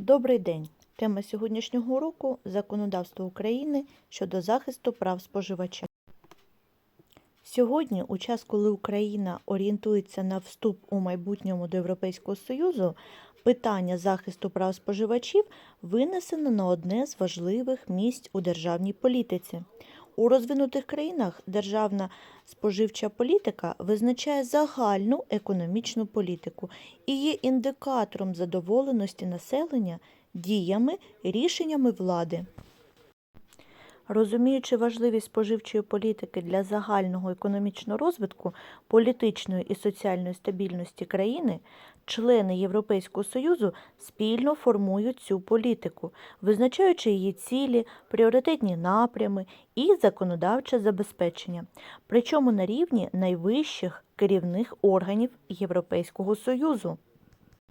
Добрий день! Тема сьогоднішнього уроку законодавство України щодо захисту прав споживача. Сьогодні, у час, коли Україна орієнтується на вступ у майбутньому до Європейського Союзу, питання захисту прав споживачів винесено на одне з важливих місць у державній політиці. У розвинутих країнах державна споживча політика визначає загальну економічну політику і є індикатором задоволеності населення діями рішеннями влади. Розуміючи важливість споживчої політики для загального економічного розвитку, політичної і соціальної стабільності країни, члени Європейського Союзу спільно формують цю політику, визначаючи її цілі, пріоритетні напрями і законодавче забезпечення, причому на рівні найвищих керівних органів Європейського Союзу.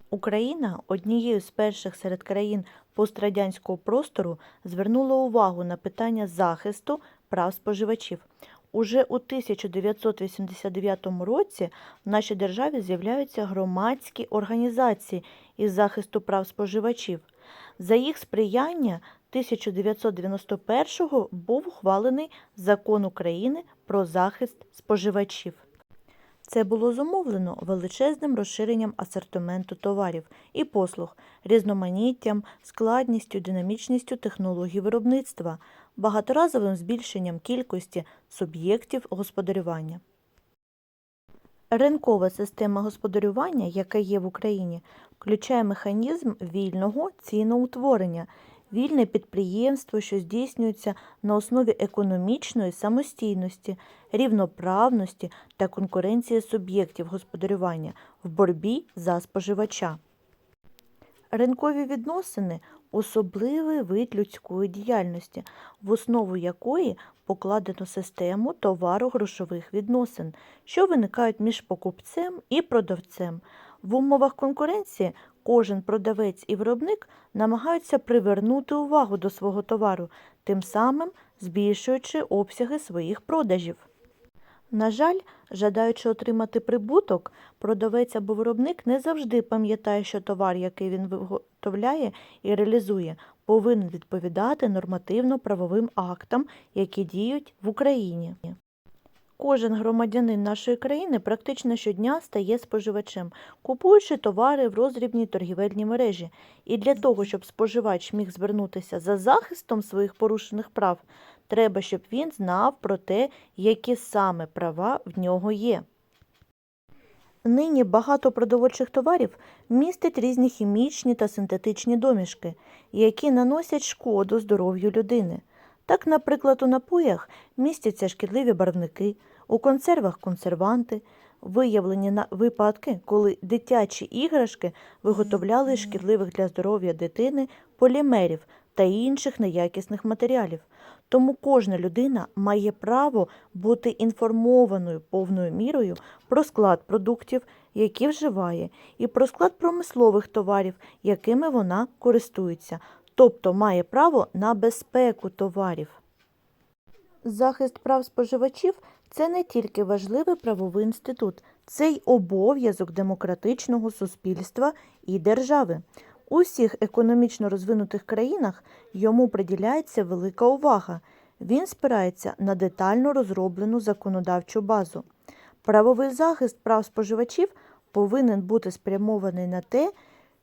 Україна однією з перших серед країн пострадянського простору звернула увагу на питання захисту прав споживачів. Уже у 1989 році в нашій державі з'являються громадські організації із захисту прав споживачів. За їх сприяння 1991-го був ухвалений Закон України про захист споживачів. Це було зумовлено величезним розширенням асортименту товарів і послуг, різноманіттям, складністю, динамічністю технологій виробництва, багаторазовим збільшенням кількості суб'єктів господарювання. Ринкова система господарювання, яка є в Україні, включає механізм вільного ціноутворення, вільне підприємство, що здійснюється на основі економічної самостійності, рівноправності та конкуренції суб'єктів господарювання в боротьбі за споживача. Ринкові відносини особливий вид людської діяльності, в основу якої покладено систему товаро-грошових відносин, що виникають між покупцем і продавцем. В умовах конкуренції кожен продавець і виробник намагаються привернути увагу до свого товару, тим самим збільшуючи обсяги своїх продажів. На жаль, жадаючи отримати прибуток, продавець або виробник не завжди пам'ятає, що товар, який він виготовляє і реалізує, повинен відповідати нормативно-правовим актам, які діють в Україні. Кожен громадянин нашої країни практично щодня стає споживачем, купуючи товари в роздрібній торгівельній мережі. І для того, щоб споживач міг звернутися за захистом своїх порушених прав, треба, щоб він знав про те, які саме права в нього є. Нині багато продовольчих товарів містять різні хімічні та синтетичні домішки, які наносять шкоду здоров'ю людини. Так, наприклад, у напоях містяться шкідливі барвники, у консервах консерванти, виявлені на випадки, коли дитячі іграшки виготовляли з шкідливих для здоров'я дитини полімерів та інших неякісних матеріалів. Тому кожна людина має право бути інформованою повною мірою про склад продуктів, які вживає, і про склад промислових товарів, якими вона користується, тобто має право на безпеку товарів. Захист прав споживачів це не тільки важливий правовий інститут, це й обов'язок демократичного суспільства і держави. У всіх економічно розвинутих країнах йому приділяється велика увага. Він спирається на детально розроблену законодавчу базу. Правовий захист прав споживачів повинен бути спрямований на те,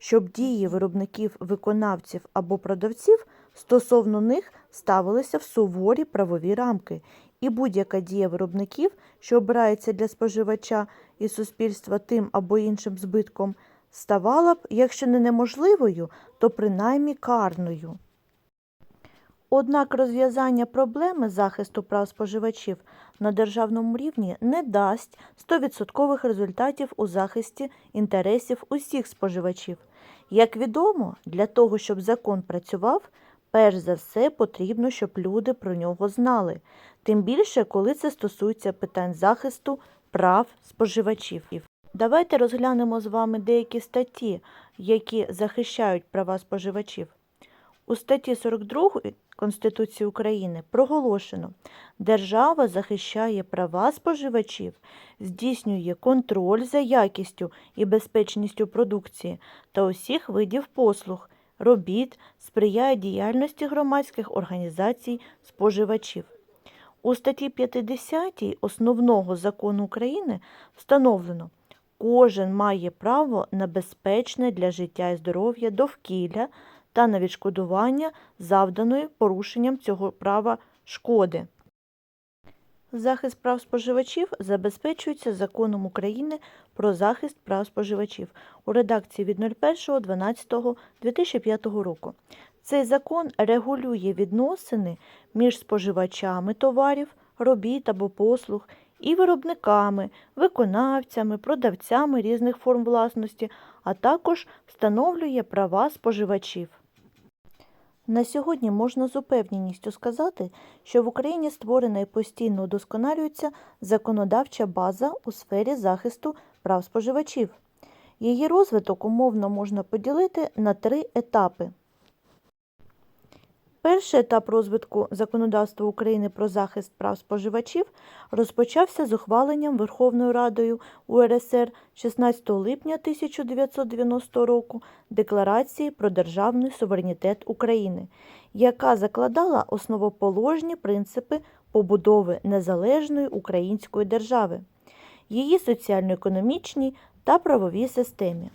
щоб дії виробників, виконавців або продавців стосовно них ставилися в суворі правові рамки, і будь-яка дія виробників, що обирається для споживача і суспільства тим або іншим збитком, ставала б, якщо не неможливою, то принаймні карною. Однак розв'язання проблеми захисту прав споживачів на державному рівні не дасть 100% результатів у захисті інтересів усіх споживачів. Як відомо, для того, щоб закон працював, перш за все потрібно, щоб люди про нього знали, тим більше, коли це стосується питань захисту прав споживачів. Давайте розглянемо з вами деякі статті, які захищають права споживачів. У статті 42 Конституції України проголошено, держава захищає права споживачів, здійснює контроль за якістю і безпечністю продукції та усіх видів послуг, робіт, сприяє діяльності громадських організацій споживачів. У статті 50 Основного закону України встановлено, кожен має право на безпечне для життя і здоров'я довкілля та на відшкодування завданої порушенням цього права шкоди. Захист прав споживачів забезпечується Законом України про захист прав споживачів у редакції від 01.12.2005 року. Цей закон регулює відносини між споживачами товарів, робіт або послуг і виробниками, виконавцями, продавцями різних форм власності, а також встановлює права споживачів. На сьогодні можна з упевненістю сказати, що в Україні створена і постійно удосконалюється законодавча база у сфері захисту прав споживачів. Її розвиток умовно можна поділити на три етапи. Перший етап розвитку законодавства України про захист прав споживачів розпочався з ухваленням Верховною Радою УРСР 16 липня 1990 року Декларації про державний суверенітет України, яка закладала основоположні принципи побудови незалежної української держави, її соціально-економічній та правовій системі.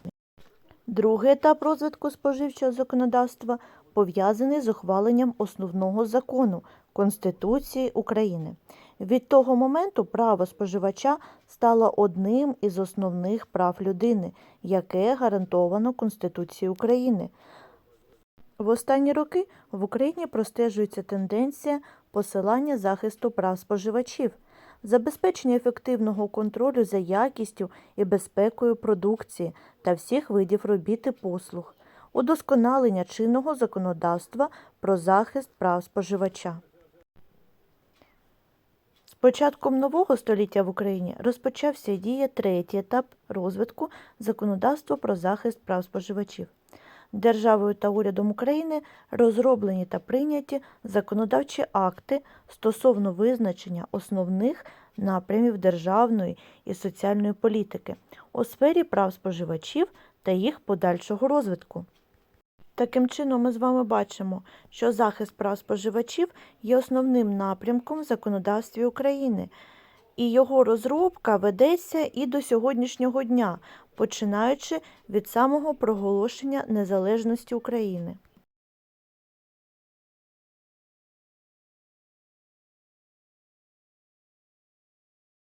Другий етап розвитку споживчого законодавства пов'язаний з ухваленням основного закону Конституції України. Від того моменту право споживача стало одним із основних прав людини, яке гарантовано Конституцією України. В останні роки в Україні простежується тенденція посилання захисту прав споживачів, забезпечення ефективного контролю за якістю і безпекою продукції та всіх видів робіт і послуг, удосконалення чинного законодавства про захист прав споживача. З початком нового століття в Україні розпочався і діє третій етап розвитку законодавства про захист прав споживачів. Державою та урядом України розроблені та прийняті законодавчі акти стосовно визначення основних напрямів державної і соціальної політики у сфері прав споживачів та їх подальшого розвитку. Таким чином, ми з вами бачимо, що захист прав споживачів є основним напрямком в законодавстві України, і його розробка ведеться і до сьогоднішнього дня, починаючи від самого проголошення незалежності України.